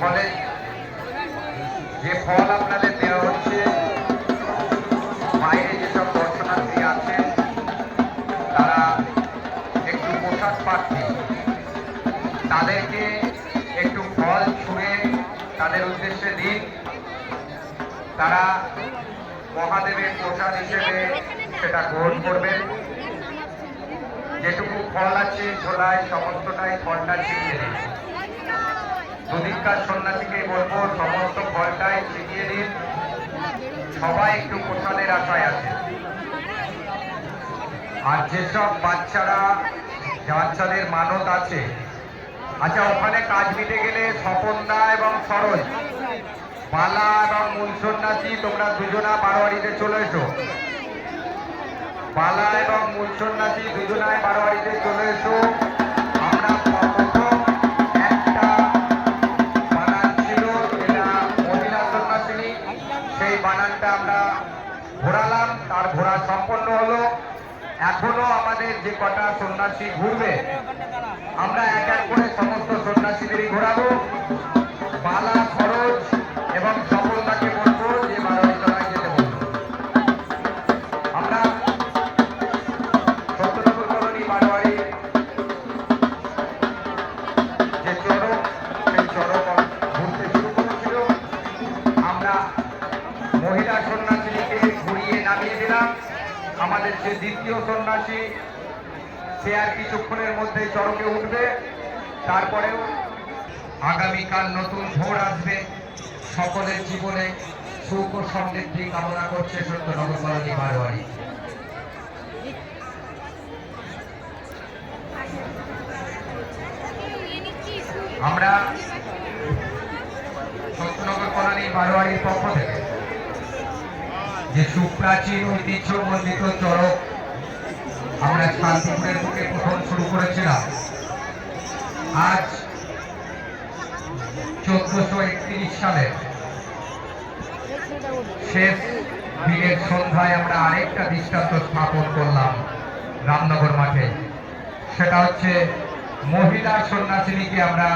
ফলে যে ফল আপনাদের দেওয়া হচ্ছে, বাইরে যেসব দর্শনার্থী আছেন, তারা একটু পোশাক পাচ্ছে তাদেরকে একটু ফল ছুঁড়ে তাদের উদ্দেশ্যে দিন। তারা মহাদেবের প্রসাদ হিসেবে সেটা গ্রহণ করবেন। যেটুকু ফল আছে ঝোলায় সমস্তটাই ফলটা ছিঁড়িয়ে দিন। দুদিককার সন্ন্যাসীকে বলব, সমস্ত ফলটাই ছিটিয়ে দিন। সবাই একটু প্রসাদের আশায় আছে। আর যেসব বাচ্চারা, বাচ্চাদের মানত আছে আচ্ছা ওখানে কাজ মিটে গেলে স্বপনদা এবং সরোজ পালা এবং মূল সন্ন্যাসী, তোমরা দুজনা বারোয়ারিতে চলে এসো। পালা এবং মূল সন্ন্যাসী দুজনায় বারোয়ারিতে চলে এসো। সেই আমরা ঘোরালাম, তার ঘোরা সম্পন্ন হলো। এখনও আমাদের যে কটা সন্ন্যাসী ঘুরবে, আমরা এক এক করে সমস্ত সন্ন্যাসীদেরই ঘোরাবো। মহিলা সন্ন্যাসীকে ঘুরিয়ে নামিয়ে দিলাম। আমাদের যে দ্বিতীয় সন্ন্যাসী, সে আর কিছুক্ষণের মধ্যে চরকে উঠবে। তারপরেও আগামীকাল নতুন ভোর আসবে। সকলের জীবনে সুখ ও সমৃদ্ধি কামনা করছে সত্যনগর কলোনি বারোয়ারি। আমরা সত্যনগর কলোনি বারোয়ারির পক্ষ থেকে যে সুপ্রাচীন ঐতিহ্য মন্ডিত চরক আমরা শান্তিপুরের বুকে প্রথম শুরু করেছিলাম। আজ চোদ্দশো একত্রিশ সালে শেষ দিনের সন্ধ্যায় আমরা আরেকটা দৃষ্টান্ত স্থাপন করলাম রামনগর মাঠে। সেটা হচ্ছে মহিলা সন্ন্যাসিনীকে আমরা